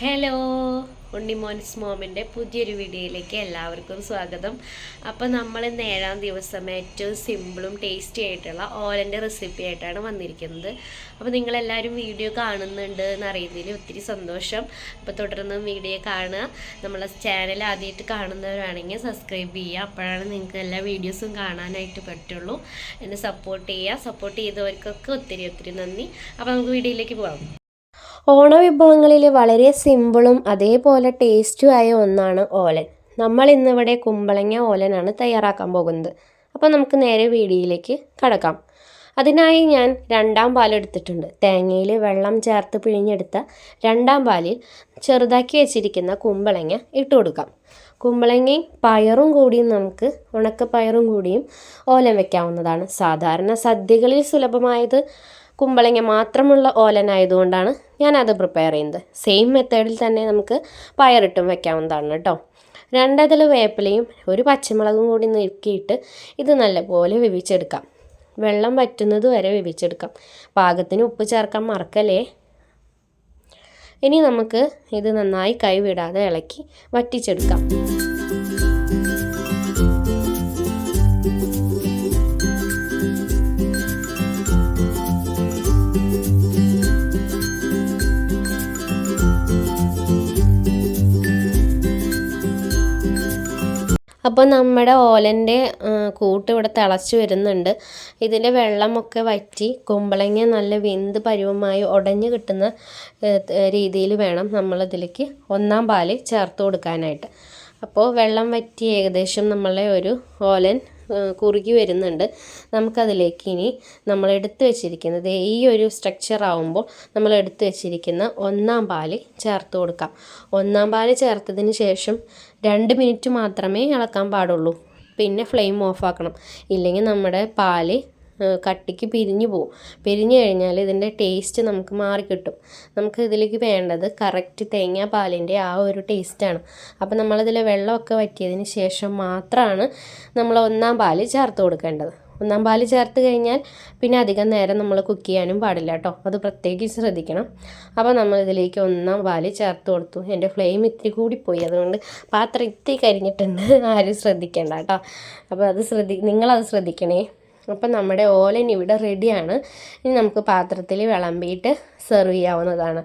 Hello ഉണ്ണിമോൻസ് മോമിന്റെ പുതിയൊരു വീഡിയോയിലേക്ക് എല്ലാവർക്കും സ്വാഗതം. അപ്പോൾ നമ്മൾ ഇന്ന് ഏഴാം ദിവസം ഏറ്റവും സിമ്പിളും ടേസ്റ്റി ആയിട്ടുള്ള ഓലന്റെ റെസിപ്പി ആയിട്ടാണ് വന്നിരിക്കുന്നത്. അപ്പോൾ നിങ്ങളെല്ലാവരും വീഡിയോ കാണുന്നുണ്ട് എന്നറിയുന്നതിൽ ഒത്തിരി സന്തോഷം. അപ്പോൾ തുടർന്ന് വീഡിയോ കാണുക. നമ്മളെ ചാനൽ ആദ്യമായിട്ട് കാണുന്നവരാണെങ്കിൽ സബ്സ്ക്രൈബ് ചെയ്യുക. അപ്പോഴാണ് നിങ്ങൾക്ക് എല്ലാ വീഡിയോസും കാണാനായിട്ട് പറ്റുള്ളൂ. എന്നെ സപ്പോർട്ട് ചെയ്യുക. സപ്പോർട്ട് ചെയ്തവർക്കൊക്കെ ഒത്തിരി ഒത്തിരി നന്ദി. അപ്പോൾ നമുക്ക് വീഡിയോയിലേക്ക് പോകാം ഓണവിഭവങ്ങളിൽ വളരെ സിമ്പിളും അതേപോലെ ടേസ്റ്റും ആയ ഒന്നാണ് ഓലൻ. നമ്മൾ ഇന്നിവിടെ കുമ്പളങ്ങ ഓലനാണ് തയ്യാറാക്കാൻ പോകുന്നത്. അപ്പോൾ നമുക്ക് നേരെ വീടിയിലേക്ക് കടക്കാം. അതിനായി ഞാൻ രണ്ടാം പാലെടുത്തിട്ടുണ്ട് തേങ്ങയിൽ വെള്ളം ചേർത്ത് പിഴിഞ്ഞെടുത്ത രണ്ടാം പാലിൽ ചെറുതാക്കി വെച്ചിരിക്കുന്ന കുമ്പളങ്ങ ഇട്ട് കൊടുക്കാം. കുമ്പളങ്ങയും പയറും കൂടിയും നമുക്ക് ഉണക്കപ്പയറും കൂടിയും ഓലം വെക്കാവുന്നതാണ്. സാധാരണ സദ്യകളിൽ സുലഭമായത് കുമ്പളങ്ങ മാത്രമുള്ള ഓലനായതുകൊണ്ടാണ് ഞാനത് പ്രിപ്പയർ ചെയ്യുന്നത്. സെയിം മെത്തേഡിൽ തന്നെ നമുക്ക് പയറിട്ടും വെക്കാവുന്നതാണ് കേട്ടോ. രണ്ടതിൽ വേപ്പിലയും ഒരു പച്ചമുളകും കൂടി നീക്കിയിട്ട് ഇത് നല്ലപോലെ വേവിച്ചെടുക്കാം. വെള്ളം വറ്റുന്നത് വരെ വേവിച്ചെടുക്കാം. പാകത്തിന് ഉപ്പ് ചേർക്കാൻ മറക്കല്ലേ? ഇനി നമുക്ക് ഇത് നന്നായി കൈവിടാതെ ഇളക്കി വറ്റിച്ചെടുക്കാം. അപ്പോൾ നമ്മുടെ ഓലന്റെ കൂട്ട് ഇവിടെ തിളച്ച് വരുന്നുണ്ട്. ഇതിന്റെ വെള്ളമൊക്കെ വറ്റി കുമ്പളങ്ങ നല്ല വെന്ത് പരുവമായി ഉടഞ്ഞ് കിട്ടുന്ന രീതിയിൽ വേണം നമ്മളിതിലേക്ക് ഒന്നാം പാൽ ചേർത്ത് കൊടുക്കാനായിട്ട്. അപ്പോൾ വെള്ളം വറ്റി ഏകദേശം നമ്മളെ ഒരു ഓലൻ കുറുകി വരുന്നുണ്ട്. നമുക്കതിലേക്ക് ഇനി നമ്മൾ എടുത്തു വെച്ചിരിക്കുന്നത് ഈ ഒരു സ്ട്രക്ചർ ആവുമ്പോൾ നമ്മൾ എടുത്തു വെച്ചിരിക്കുന്ന ഒന്നാം പാൽ ചേർത്ത് കൊടുക്കാം. ഒന്നാം പാൽ ചേർത്തതിന് ശേഷം രണ്ട് മിനിറ്റ് മാത്രമേ ഇളക്കാൻ പാടുള്ളൂ. പിന്നെ ഫ്ലെയിം ഓഫ് ആക്കണം. ഇല്ലെങ്കിൽ നമ്മുടെ പാൽ കട്ടിക്ക് പിരിഞ്ഞു പോവും. പിരിഞ്ഞു കഴിഞ്ഞാൽ ഇതിന്റെ ടേസ്റ്റ് നമുക്ക് മാറിക്കിട്ടും നമുക്ക് ഇതിലേക്ക് വേണ്ടത് കറക്റ്റ് തേങ്ങാപ്പാലിന്റെ ആ ഒരു ടേസ്റ്റാണ് അപ്പോൾ നമ്മളിതിൽ വെള്ളമൊക്കെ വറ്റിയതിന് ശേഷം മാത്രമാണ് നമ്മൾ ഒന്നാം പാൽ ചേർത്ത് കൊടുക്കേണ്ടത്. ഒന്നാം പാൽ ചേർത്ത് കഴിഞ്ഞാൽ പിന്നെ അധികം നേരം നമ്മൾ കുക്ക് ചെയ്യാനും പാടില്ല കേട്ടോ. അത് പ്രത്യേകിച്ച് ശ്രദ്ധിക്കണം. അപ്പോൾ നമ്മൾ ഇതിലേക്ക് ഒന്നാം പാൽ ചേർത്ത് കൊടുത്തു. എന്റെ ഫ്ലെയിം ഇത്തിരി കൂടിപ്പോയി. അതുകൊണ്ട് പാത്രം ഇത്തിരി കരിഞ്ഞിട്ടുണ്ട്. ആരും ശ്രദ്ധിക്കേണ്ട കേട്ടോ. അപ്പോൾ അത് ശ്രദ്ധി നിങ്ങളത് ശ്രദ്ധിക്കണേ. അപ്പം നമ്മുടെ ഓലൻ ഇവിടെ റെഡിയാണ് ഇനി നമുക്ക് പാത്രത്തിൽ വിളമ്പിയിട്ട് സെർവ് ചെയ്യാവുന്നതാണ്.